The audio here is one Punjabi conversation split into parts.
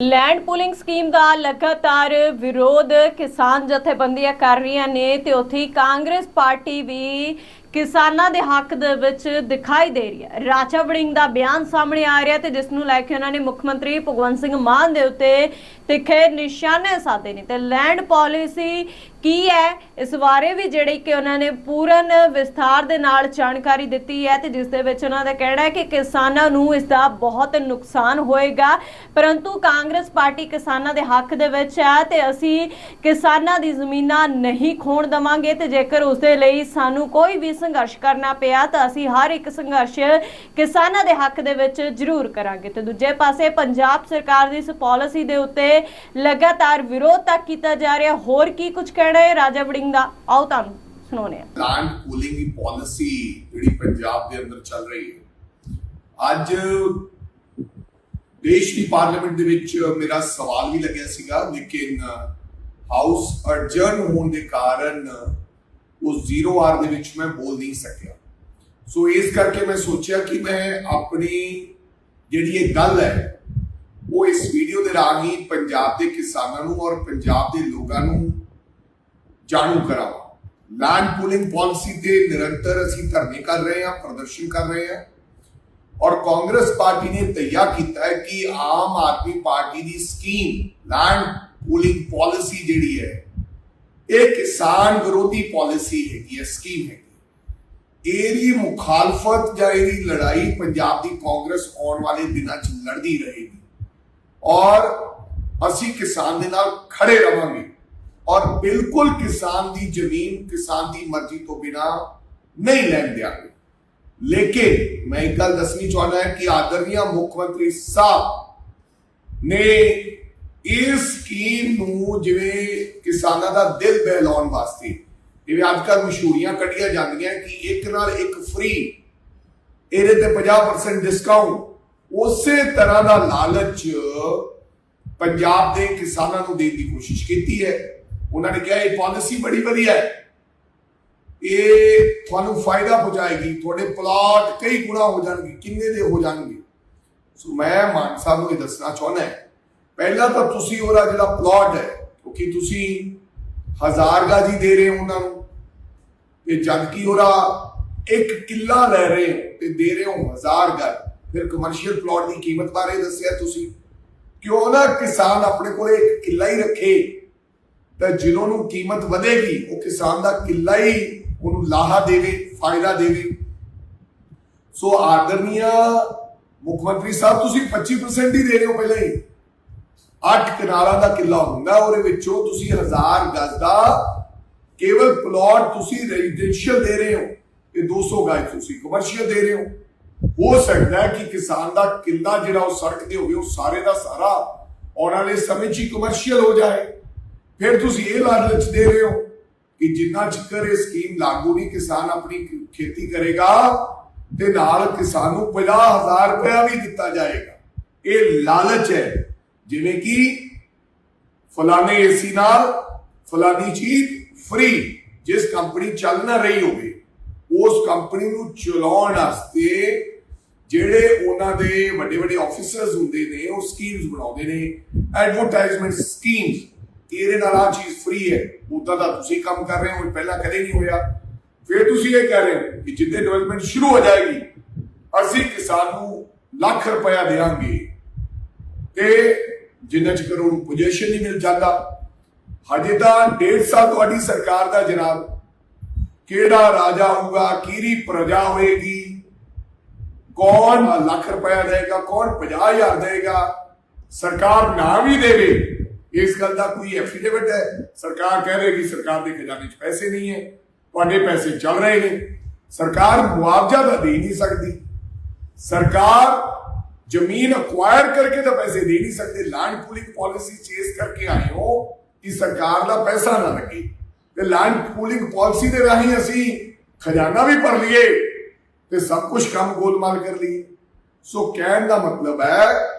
ਲੈਂਡ ਪੂਲਿੰਗ ਸਕੀਮ ਦਾ ਲਗਾਤਾਰ ਵਿਰੋਧ ਕਿਸਾਨ ਜਥੇਬੰਦੀਆਂ ਕਰ ਰਹੀਆਂ ਨੇ ਤੇ ਉੱਥੇ ਕਾਂਗਰਸ ਪਾਰਟੀ ਵੀ ਕਿਸਾਨਾਂ ਦੇ ਹੱਕ ਦੇ ਵਿੱਚ ਦਿਖਾਈ ਦੇ ਰਹੀ ਹੈ। ਰਾਜਾ ਵੜਿੰਗ ਦਾ ਬਿਆਨ ਸਾਹਮਣੇ ਆ ਰਿਹਾ ਤੇ ਜਿਸ ਨੂੰ ਲੈ ਕੇ ਉਹਨਾਂ ਨੇ ਮੁੱਖ ਮੰਤਰੀ ਭਗਵੰਤ ਸਿੰਘ ਮਾਨ ਦੇ ਉੱਤੇ ਤਿੱਖੇ ਨਿਸ਼ਾਨੇ ਸਾਧੇ ਨੇ ਤੇ ਲੈਂਡ ਪਾਲਿਸੀ ਕੀ ਹੈ? ਇਸ ਬਾਰੇ ਵੀ ਜਿਹੜੀ ਕਿ ਉਹਨਾਂ ਨੇ ਪੂਰਨ ਵਿਸਥਾਰ ਦੇ ਨਾਲ ਜਾਣਕਾਰੀ ਦਿੱਤੀ ਹੈ ਤੇ ਜਿਸ ਦੇ ਵਿੱਚ ਉਹਨਾਂ ਦਾ ਕਹਿਣਾ ਹੈ ਕਿ ਕਿਸਾਨਾਂ ਨੂੰ ਇਸ ਦਾ ਬਹੁਤ ਨੁਕਸਾਨ ਹੋਏਗਾ। ਪਰੰਤੂ ਕਾਂਗਰਸ ਪਾਰਟੀ ਕਿਸਾਨਾਂ ਦੇ ਹੱਕ ਦੇ ਵਿੱਚ ਹੈ ਤੇ ਅਸੀਂ ਕਿਸਾਨਾਂ ਦੀ ਜ਼ਮੀਨਾਂ ਨਹੀਂ ਖੋਣ ਦਵਾਂਗੇ ਤੇ ਜੇਕਰ ਉਸ ਦੇ ਲਈ ਸਾਨੂੰ ਕੋਈ ਵੀ ਸੰਘਰਸ਼ ਕਰਨਾ ਪਿਆ ਤਾਂ ਅਸੀਂ ਹਰ ਇੱਕ ਸੰਘਰਸ਼ ਕਿਸਾਨਾਂ ਦੇ ਹੱਕ ਦੇ ਵਿੱਚ ਜ਼ਰੂਰ ਕਰਾਂਗੇ। ਤੇ ਦੂਜੇ ਪਾਸੇ ਪੰਜਾਬ ਸਰਕਾਰ ਦੀ ਇਸ ਪਾਲਿਸੀ ਦੇ ਉੱਤੇ ਲਗਾਤਾਰ ਵਿਰੋਧ ਤੱਕ ਕੀਤਾ ਜਾ ਰਿਹਾ। ਹੋਰ ਕੀ ਕੁਝ ਕਹਿਣਾ ਹੈ ਰਾਜਾ ਵੜਿੰਗ ਦਾ? ਆਓ ਤੁਹਾਨੂੰ ਸੁਣਾਉਂਦੇ ਹਾਂ। ਲੈਂਡ ਪੂਲਿੰਗ ਦੀ ਪਾਲਿਸੀ ਜਿਹੜੀ ਪੰਜਾਬ ਦੇ ਅੰਦਰ ਚੱਲ ਰਹੀ ਹੈ। ਅੱਜ ਦੇਸ਼ ਦੀ ਪਾਰਲੀਮੈਂਟ ਦੇ ਵਿੱਚ ਮੇਰਾ ਸਵਾਲ ਵੀ ਲੱਗਿਆ ਸੀਗਾ, ਲੇਕਿਨ ਹਾਊਸ ਅਰਜਨ ਹੋਣ ਦੇ ਕਾਰਨ ਉਸ ਜ਼ੀਰੋ ਆਰ ਦੇ ਵਿੱਚ ਮੈਂ ਬੋਲ ਨਹੀਂ ਸਕਿਆ। ਸੋ ਇਸ ਕਰਕੇ ਮੈਂ ਸੋਚਿਆ ਕਿ ਮੈਂ ਆਪਣੀ ਜਿਹੜੀ ਇਹ ਗੱਲ ਹੈ, ਉਹ ਇਸ ਵੀਡੀਓ ਦੇ ਰਾਹੀਂ ਪੰਜਾਬ ਦੇ ਕਿਸਾਨਾਂ ਨੂੰ ਔਰ ਪੰਜਾਬ ਦੇ ਲੋਕਾਂ ਨੂੰ ਜਾਣੂ ਕਰਾਵਾਂ ਲੈਂਡ ਪੂਲਿੰਗ ਪਾਲਿਸੀ ਦੇ ਨਿਰੰਤਰ ਅਸੀਂ ਧਰਨੇ ਕਰ ਰਹੇ ਹਾਂ, ਪ੍ਰਦਰਸ਼ਨ ਕਰ ਰਹੇ ਹਾਂ। ਔਰ ਕਾਂਗਰਸ ਪਾਰਟੀ ਨੇ ਤੈਯਾ ਕੀਤਾ ਹੈ ਕਿ ਆਮ ਆਦਮੀ ਪਾਰਟੀ ਦੀ ਸਕੀਮ ਲੈਂਡ ਪੂਲਿੰਗ ਪਾਲਿਸੀ ਜਿਹੜੀ ਹੈ, ਇਹ ਕਿਸਾਨ ਵਿਰੋਧੀ ਪਾਲਿਸੀ ਹੈਗੀ ਹੈ ਸਕੀਮ ਹੈ। ਇਹਦੀ ਮੁਖਾਲਫਤ ਜਾਂ ਇਹਦੀ ਲੜਾਈ ਪੰਜਾਬ ਦੀ ਕਾਂਗਰਸ ਆਉਣ ਵਾਲੇ ਦਿਨਾਂ 'ਚ ਲੜਦੀ ਰਹੇਗੀ। ਔਰ ਅਸੀਂ ਕਿਸਾਨ ਦੇ ਨਾਲ ਖੜੇ ਰਵਾਂਗੇ। ਔਰ ਬਿਲਕੁਲ ਕਿਸਾਨ ਦੀ ਜ਼ਮੀਨ, ਕਿਸਾਨ ਦੀ ਮਰਜ਼ੀ ਤੋਂ ਬਿਨਾ ਨਹੀਂ ਲੈਣ ਦਿਆਂਗੇ। ਲੇਕਿਨ ਮੈਂ ਇੱਕ ਗੱਲ ਦੱਸਣੀ ਚਾਹੁੰਦਾ ਹਾਂ ਕਿ ਆਦਰਨੀय ਮੁੱਖ ਮੰਤਰੀ ਸਾਹਿਬ ਨੇ ਇਸ ਸਕੀਮ ਨੂੰ ਜਿਵੇਂ ਕਿਸਾਨਾਂ ਦਾ ਦਿਲ ਬਹਿਲਾਉਣ ਵਾਸਤੇ, ਜਿਵੇਂ ਅੱਜ ਕੱਲ੍ਹ ਮਸ਼ਹੂਰੀਆਂ ਕੱਢੀਆਂ ਜਾਂਦੀਆਂ ਕਿ ਇੱਕ ਨਾਲ ਇੱਕ ਫ੍ਰੀ ਇਹਦੇ ਤੇ 50% ਡਿਸਕਾਊਂਟ ਉਸੇ ਤਰ੍ਹਾਂ ਦਾ ਲਾਲਚ ਪੰਜਾਬ ਦੇ ਕਿਸਾਨਾਂ ਨੂੰ ਦੇਣ ਦੀ ਕੋਸ਼ਿਸ਼ ਕੀਤੀ ਹੈ। ਉਹਨਾਂ ਨੇ ਕਿਹਾ, ਇਹ ਪਾਲਿਸੀ ਬੜੀ ਵਧੀਆ ਹੈ। ਇਹ ਤੁਹਾਨੂੰ ਫਾਇਦਾ ਪਹੁੰਚਾਏਗੀ। ਤੁਹਾਡੇ ਪਲਾਟ ਕਈ ਗੁਣਾ ਹੋ ਜਾਣਗੇ, ਕਿੰਨੇ ਦੇ ਹੋ ਜਾਣਗੇ? ਸੋ ਮੈਂ ਮਾਨ ਸਾਹਿਬ ਨੂੰ ਇਹ ਦੱਸਣਾ ਚਾਹੁੰਦਾ ਹਾਂ। ਪਹਿਲਾਂ ਤਾਂ ਤੁਸੀਂ ਉਹਦਾ ਜਿਹੜਾ ਪਲਾਟ ਹੈ ਕਿਉਂਕਿ ਤੁਸੀਂ ਹਜ਼ਾਰ ਗਾਜੀ ਦੇ ਰਹੇ ਹੋ ਉਹਨਾਂ ਨੂੰ? ਤੇ ਜਦ ਕਿ ਉਹਦਾ ਇੱਕ ਕਿੱਲਾ ਲੈ ਰਹੇ ਹੋ ਤੇ ਦੇ ਰਹੇ ਹੋ ਹਜ਼ਾਰ ਗਾਜ। ਫਿਰ ਕਮਰਸ਼ੀਅਲ ਪਲਾਟ ਦੀ ਕੀਮਤ ਬਾਰੇ ਦੱਸਿਆ ਤੁਸੀਂ। ਕਿਉਂ ਨਾ ਕਿਸਾਨ ਆਪਣੇ ਕੋਲ ਇੱਕ ਕਿੱਲਾ ਹੀ ਰੱਖੇ? ਤਾਂ ਜਿਨ੍ਹਾਂ ਨੂੰ ਕੀਮਤ ਵਧੇਗੀ, ਉਹ ਕਿਸਾਨ ਦਾ ਕਿੱਲਾ ਹੀ ਉਹਨੂੰ ਲਾਹਾ ਦੇਵੇ, ਫਾਇਦਾ ਦੇਵੇ। ਸੋ ਆਦਰਨੀय ਮੁੱਖ ਮੰਤਰੀ ਸਾਹਿਬ, ਤੁਸੀਂ 25% ਹੀ ਦੇ ਰਹੇ ਹੋ ਪਹਿਲਾਂ ਹੀ। 8 ਕਨਾਲਾਂ ਦਾ ਕਿੱਲਾ ਹੁੰਦਾ ਉਹਦੇ ਵਿੱਚੋਂ ਤੁਸੀਂ 1000 ਗਜ਼ ਦਾ ਕੇਵਲ ਪਲਾਟ ਤੁਸੀਂ ਰੈਜ਼ੀਡੈਂਸ਼ੀਅਲ ਦੇ ਰਹੇ ਹੋ ਤੇ 200 ਗਜ਼ ਤੁਸੀਂ ਕਮਰਸ਼ੀਅਲ ਦੇ ਰਹੇ ਹੋ। ਹੋ ਸਕਦਾ ਹੈ ਕਿ ਕਿਸਾਨ ਦਾ ਕਿੱਲਾ ਜਿਹੜਾ ਉਹ ਸੜਕ ਦੇ ਹੋਵੇ ਉਹ ਸਾਰੇ ਦਾ ਸਾਰਾ ਆਉਣ ਵਾਲੇ ਸਮੇਂ 'ਚ ਹੀ ਕਮਰਸ਼ੀਅਲ ਹੋ ਜਾਏ। ਫਿਰ ਤੁਸੀਂ ਇਹ ਲਾਲਚ ਦੇ ਰਹੇ ਹੋ ਕਿ ਜਿੰਨਾ ਚਿਰ ਇਹ ਸਕੀਮ ਲਾਗੂ ਨਹੀਂ, ਕਿਸਾਨ ਆਪਣੀ ਖੇਤੀ ਕਰੇਗਾ ਤੇ ਨਾਲ ਕਿਸਾਨ ਨੂੰ 50000 ਰੁਪਇਆ ਵੀ ਦਿੱਤਾ ਜਾਏਗਾ। ਇਹ ਲਾਲਚ ਹੈ। ਜਿਵੇਂ ਕਿ ਫਲਾਣੇ ਏਸੀ ਨਾਲ ਫਲਾਣੀ ਚੀਜ਼ ਫ੍ਰੀ ਜਿਸ ਕੰਪਨੀ ਚੱਲ ਨਾ ਰਹੀ ਹੋਵੇ, ਉਸ ਕੰਪਨੀ ਨੂੰ ਚਲਾਉਣ ਵਾਸਤੇ ਜਿਹੜੇ ਉਹਨਾਂ ਦੇ ਵੱਡੇ ਵੱਡੇ ਆਫੀਸਰਸ ਹੁੰਦੇ ਨੇ, ਉਹ ਸਕੀਮਸ ਬਣਾਉਂਦੇ ਨੇ ਐਡਵਰਟਾਈਜ਼ਮੈਂਟ ਸਕੀਮਸ ਇਹਦੇ ਨਾਲ ਆ ਚੀਜ਼ ਫ੍ਰੀ ਹੈ। ਉਦਾਂ ਦਾ ਤੁਸੀਂ ਕੰਮ ਕਰ ਰਹੇ ਹੋ ਪਹਿਲਾਂ ਕਦੇ ਨਹੀਂ ਹੋਇਆ। ਫਿਰ ਤੁਸੀਂ ਇਹ ਕਹਿ ਰਹੇ ਹੋ ਕਿ ਜਿੱਦੇ ਡਿਵੈਲਪਮੈਂਟ ਸ਼ੁਰੂ ਹੋ ਜਾਏਗੀ, ਅਸੀਂ ਕਿਸਾਨ ਨੂੰ ਲੱਖ ਰੁਪਇਆ ਦੇਵਾਂਗੇ। ਤੇ ਜਿੰਨਾ ਚਿਰ ਉਹਨੂੰ ਪੋਜੀਸ਼ਨ ਨਹੀਂ ਮਿਲ ਜਾਂਦਾ। ਹਜੇ ਤਾਂ ਡੇਢ ਸਾਲ ਤੁਹਾਡੀ ਸਰਕਾਰ ਦਾ ਜਨਾਬ, ਕਿਹੜਾ ਰਾਜਾ ਹੋਊਗਾ ਕਿਹੜੀ ਪ੍ਰਜਾ ਹੋਏਗੀ? ਕੌਣ ਲੱਖ ਰੁਪਇਆ ਦੇਗਾ ਕੌਣ 50000 ਦੇਗਾ ਸਰਕਾਰ ਨਾ ਵੀ ਦੇਵੇ। ਇਸ ਗੱਲ ਦਾ ਕੋਈ ਐਫੀਡੇਵਿਟ ਹੈ? ਸਰਕਾਰ ਕਹਿ ਰਹੀ ਕਿ ਸਰਕਾਰ ਦੇ ਖਜ਼ਾਨੇ 'ਚ ਪੈਸੇ ਨਹੀਂ ਹੈ। ਤੁਹਾਡੇ ਪੈਸੇ ਚੱਲ ਰਹੇ ਨੇ। ਸਰਕਾਰ ਮੁਆਵਜ਼ਾ ਤਾਂ ਦੇ ਨਹੀਂ ਸਕਦੀ। ਸਰਕਾਰ ਜ਼ਮੀਨ ਅਕਵਾਇਰ ਕਰਕੇ ਤਾਂ ਪੈਸੇ ਦੇ ਨਹੀਂ ਸਕਦੇ। ਲੈਂਡ ਪੂਲਿੰਗ ਪਾਲਿਸੀ ਚੇਸ ਕਰਕੇ ਆਏ ਹੋ ਕਿ ਸਰਕਾਰ ਦਾ ਪੈਸਾ ਨਾ ਲੱਗੇ। ਤੇ ਲੈਂਡ ਪੂਲਿੰਗ ਪਾਲਿਸੀ ਦੇ ਰਾਹੀਂ ਅਸੀਂ ਖਜ਼ਾਨਾ ਵੀ ਭਰ ਲਈਏ ਤੇ ਸਭ ਕੁਝ ਕੰਮ ਗੋਲਮਾਲ ਕਰ ਲਈਏ। ਸੋ ਕਹਿਣ ਦਾ ਮਤਲਬ ਹੈ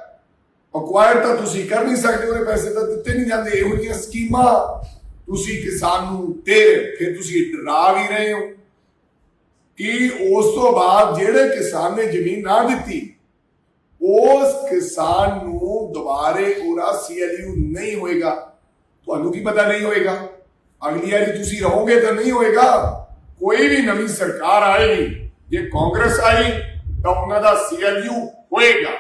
ਅਕਵਾਇਰ ਤਾਂ ਤੁਸੀਂ ਕਰ ਨਹੀਂ ਸਕਦੇ ਉਹਦੇ ਪੈਸੇ ਤਾਂ ਦਿੱਤੇ ਨਹੀਂ ਜਾਂਦੇ। ਇਹੋ ਜਿਹੀਆਂ ਸਕੀਮਾਂ ਤੁਸੀਂ ਕਿਸਾਨ ਨੂੰ ਦੇ ਫਿਰ ਤੁਸੀਂ ਡਰਾ ਵੀ ਰਹੇ ਹੋ ਕਿ ਉਸ ਤੋਂ ਬਾਅਦ ਜਿਹੜੇ ਕਿਸਾਨ ਨੇ ਜ਼ਮੀਨ ਨਾ ਦਿੱਤੀ, ਉਸ ਕਿਸਾਨ ਨੂੰ ਦੁਬਾਰੇ ਉਹਦਾ ਸੀਐਲਯੂ ਨਹੀਂ ਹੋਏਗਾ। ਤੁਹਾਨੂੰ ਕੀ ਪਤਾ ਨਹੀਂ ਹੋਏਗਾ? ਅਗਲੀ ਵਾਰੀ ਤੁਸੀਂ ਰਹੋਗੇ ਤਾਂ ਨਹੀਂ ਹੋਏਗਾ। ਕੋਈ ਵੀ ਨਵੀਂ ਸਰਕਾਰ ਆਏਗੀ, ਜੇ ਕਾਂਗਰਸ ਆਈ ਤਾਂ ਉਹਨਾਂ ਦਾ ਸੀਐਲਯੂ ਹੋਏਗਾ।